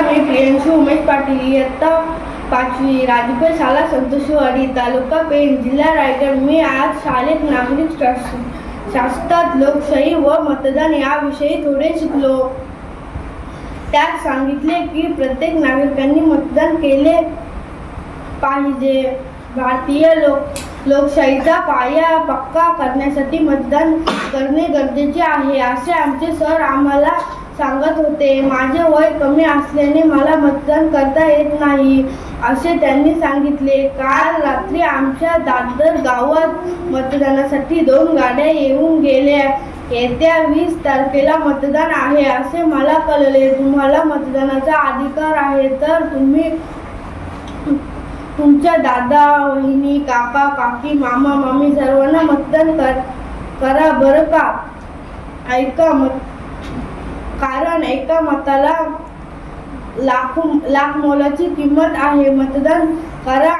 मी प्रियांशू उमेश पाटील इयत्ता पाचवी राजपेठ शाळा संतोषवाडी तालुका पेण जिल्हा रायगड. मी आज शाळेत नागरिक शास्त्रात लोकशाही व मतदान याविषयी थोडे शिकलो. त्यात सांगितले की प्रत्येक नागरिकांनी मतदान केले पाहिजे. भारतीय लोक लोकशाहीचा पाया पक्का करण्यासाठी मतदान करणे गरजेचे आहे असे आमचे सर आम्हाला सांगत होते माझे वय कमी असल्याने मला मतदान करता येत नाही असे त्यांनी सांगितले. काल रात्री आमच्या दादर गावात मतदानासाठी दोन गाड्या येऊन गेल्या. येत्या वीस तारखेला मतदान आहे असे मला कळले. तुम्हाला मतदानाचा अधिकार आहे तर तुम्ही तुमच्या दादा वहिनी काका काकी मामा मामी सर्वांना मतदान कर करा बरं का? ऐका मत कारण एका मताला लाखो लाख मोलाची किंमत आहे. मतदान करा.